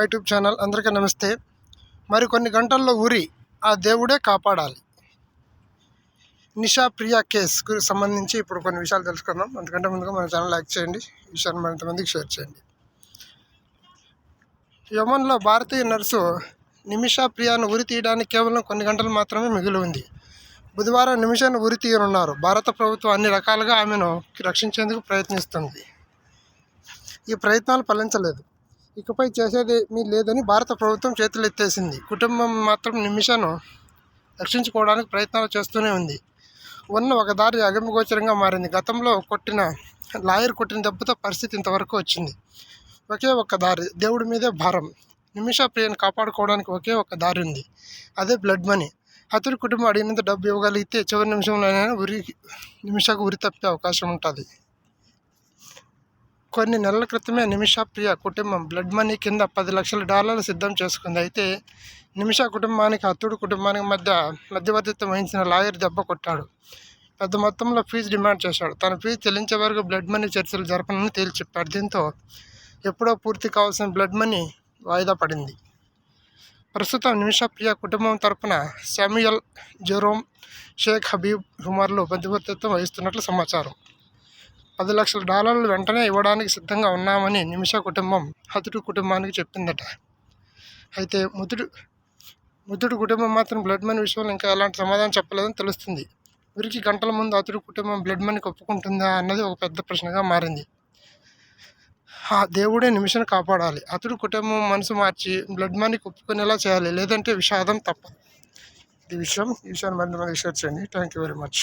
YouTube channel అందరికీ నమస్తే. మరి కొన్ని గంటల్లో ఉరి ఆ దేవుడే కాపాడాలి. నిషా ప్రియా కేసుకు సంబంధించి ఇప్పుడు కొన్ని విషయాలు తెలుసుకుందాం. అందుకంటే ముందుగా మన ఛానల్ లైక్ చేయండి. విషయాన్ని మరింతమందికి షేర్ చేయండి. యమన్లో భారతీయ నర్సు నిమిషా ప్రియాను ఉరి తీయడానికి కేవలం కొన్ని గంటలు మాత్రమే మిగిలి ఉంది. బుధవారం నిమిషాన్ని ఉరి తీయనున్నారు. భారత ప్రభుత్వం అన్ని రకాలుగా ఆమెను రక్షించేందుకు ప్రయత్నిస్తుంది. ఈ ప్రయత్నాలు ఫలించలేదు. ఇకపై చేసేది మీ లేదని భారత ప్రభుత్వం చేతులెత్తేసింది. కుటుంబం మాత్రం నిమిషాను రక్షించుకోవడానికి ప్రయత్నాలు చేస్తూనే ఉంది. ఉన్న ఒక దారి అగమ్యగోచరంగా మారింది. గతంలో కొట్టిన లాయర్ కొట్టిన దెబ్బతో పరిస్థితి ఇంతవరకు వచ్చింది. ఒకే ఒక్క దారి దేవుడి మీదే భారం. నిమిష ప్రియను కాపాడుకోవడానికి ఒకే ఒక్క దారి ఉంది. అదే బ్లడ్ మనీ. అతడి కుటుంబం అడిగినంత డబ్బు ఇవ్వగలిగితే చివరి నిమిషంలోనైనా ఉరి నిమిషకు ఉరి తప్పే అవకాశం ఉంటుంది. కొన్ని నెలల క్రితమే నిమిషా ప్రియ కుటుంబం బ్లడ్ మనీ కింద పది లక్షల డాలర్లు సిద్ధం చేసుకుంది. అయితే నిమిషా కుటుంబానికి అత్తుడు కుటుంబానికి మధ్య మధ్యవర్తిత్వం వహించిన లాయర్ దెబ్బ కొట్టాడు. పెద్ద మొత్తంలో ఫీజు డిమాండ్ చేశాడు. తన ఫీజు చెల్లించే వరకు బ్లడ్ మనీ చర్చలు జరపనని తేల్చిప్పాడు. దీంతో ఎప్పుడో పూర్తి కావాల్సిన బ్లడ్ మనీ వాయిదా పడింది. ప్రస్తుతం నిమిషా ప్రియ కుటుంబం తరపున శామ్యుయల్ జెరోమ్ షేక్ హబీబ్ హుమార్లు మధ్యవర్తిత్వం వహిస్తున్నట్లు సమాచారం. పది లక్షల డాలర్లు వెంటనే ఇవ్వడానికి సిద్ధంగా ఉన్నామని నిమిష కుటుంబం హతుడు కుటుంబానికి చెప్పిందట అయితే ముదుడు ముదుడు కుటుంబం మాత్రం బ్లడ్ మనీ విషయంలో ఇంకా ఎలాంటి సమాధానం చెప్పలేదని తెలుస్తుంది. వీరికి గంటల ముందు అతడు కుటుంబం బ్లడ్ మనీ ఒప్పుకుంటుందా అన్నది ఒక పెద్ద ప్రశ్నగా మారింది. ఆ దేవుడే నిమిషాన్ని కాపాడాలి. అతడు కుటుంబం మనసు మార్చి బ్లడ్ మనీ ఒప్పుకునేలా చేయాలి. లేదంటే విషాదం తప్ప ఈ విషయం ఈ విషయాన్ని మరింత మంది షేర్ చేయండి. Thank you very much